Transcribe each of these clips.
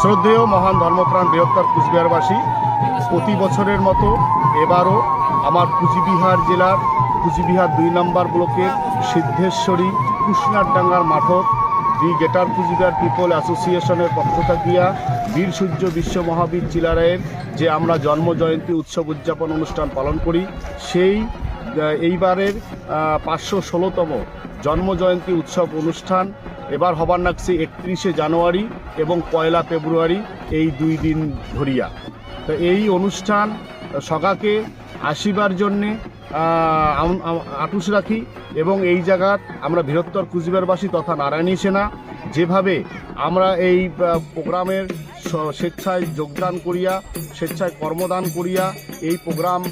শ্রদ্ধেয় মহান ধর্মপ্রাণ বৃহত্তর কুচবিহারবাসী, প্রতি বছরের মতো এবারও আমার কুচবিহার জেলার কুচবিহার দুই নম্বর ব্লকের সিদ্ধেশ্বরী কুশনারডাঙ্গার মাঠত দি গেটার কুচবিহার পিপল অ্যাসোসিয়েশনের পক্ষ থাকিয়া বীর সূর্য বিশ্ব মহাবীর চিলারায়ের যে আমরা জন্ম জয়ন্তী উৎসব উদযাপন অনুষ্ঠান পালন করি, সেই এইবারের পাঁচশো ষোলোতম জন্ম জয়ন্তী উৎসব অনুষ্ঠান এবার হবার নাকছে একত্রিশে জানুয়ারি এবং পয়লা ফেব্রুয়ারি এই দুই দিন ধরিয়া। তো এই অনুষ্ঠান সগাকে আসিবার জন্যে আটুস রাখি এবং এই জায়গার আমরা বৃহত্তর কুচবিহারবাসী তথা নারায়ণী সেনা, যেভাবে আমরা এই প্রোগ্রামের স্বেচ্ছায় যোগদান করিয়া, স্বেচ্ছায় কর্মদান করিয়া এই প্রোগ্রাম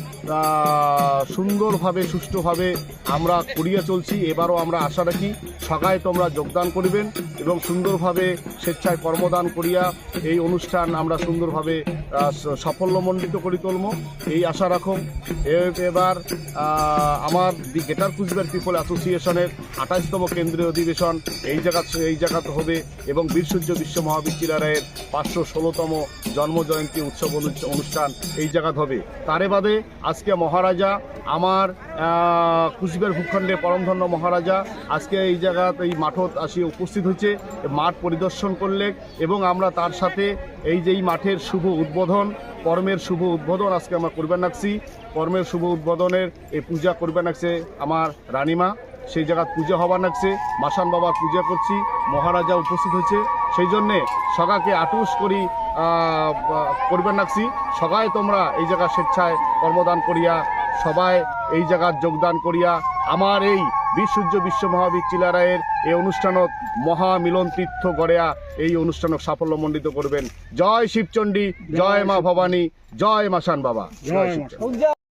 সুন্দরভাবে, সুষ্ঠুভাবে আমরা করিয়া চলছি। এবারও আমরা আশা রাখি সবাই তোমরা যোগদান করিবেন এবং সুন্দরভাবে স্বেচ্ছায় কর্মদান করিয়া এই অনুষ্ঠান আমরা সুন্দরভাবে সাফল্যমণ্ডিত করি তুলব। এই আশা রাখুন এ- এবার আমার দি গেটার কুচবিহার পিপল অ্যাসোসিয়েশনের আঠাশতম কেন্দ্রীয় অধিবেশন এই জায়গা, এই জায়গাতে হবে এবং বীরসূর্য বিশ্ব মহাবীর চিলারায়ের পাঁচশো ষোলোতম জন্ম জয়ন্তী উৎসব অনু- অনুষ্ঠান এই জায়গাতে হবে। তারে বাদে আজকে মহারাজা আমার কুচবিহার ভূখণ্ডে পরমধন্য মহারাজা আজকে এই জায়গাত, এই মাঠত আসি উপস্থিত হয়েছে। মাঠ পরিদর্শন করলে এবং আমরা তার সাথে এই যে এই মাঠের শুভ উদ্বোধন, কর্মের শুভ উদ্বোধন আজকে আমরা করবেন রাখছি কর্মের শুভ উদ্বোধনের এই পূজা করবেন রাখছে আমার রানীমা। সেই জায়গাত পূজা হবার লাগছে মাসান বাবার পূজা করছি। মহারাজা উপস্থিত হয়েছে। সেই জন্যে সগাকে আটুস করি করবেন রাখছি সবাই তোমরা এই জায়গা স্বেচ্ছায় কর্মদান করিয়া, সবাই এই জায়গার যোগদান করিয়া, আমার এই বিশ্বূর্য বিশ্ব মহাবীর চিলারায়ের এই অনুষ্ঠানত মহামিলন তীর্থ গড়েয়া এই অনুষ্ঠানক সাফল্যমণ্ডিত করবেন। জয় শিবচণ্ডী, জয় মা ভবানী, জয় মাসান বাবা। জয় শিবচণ্ডী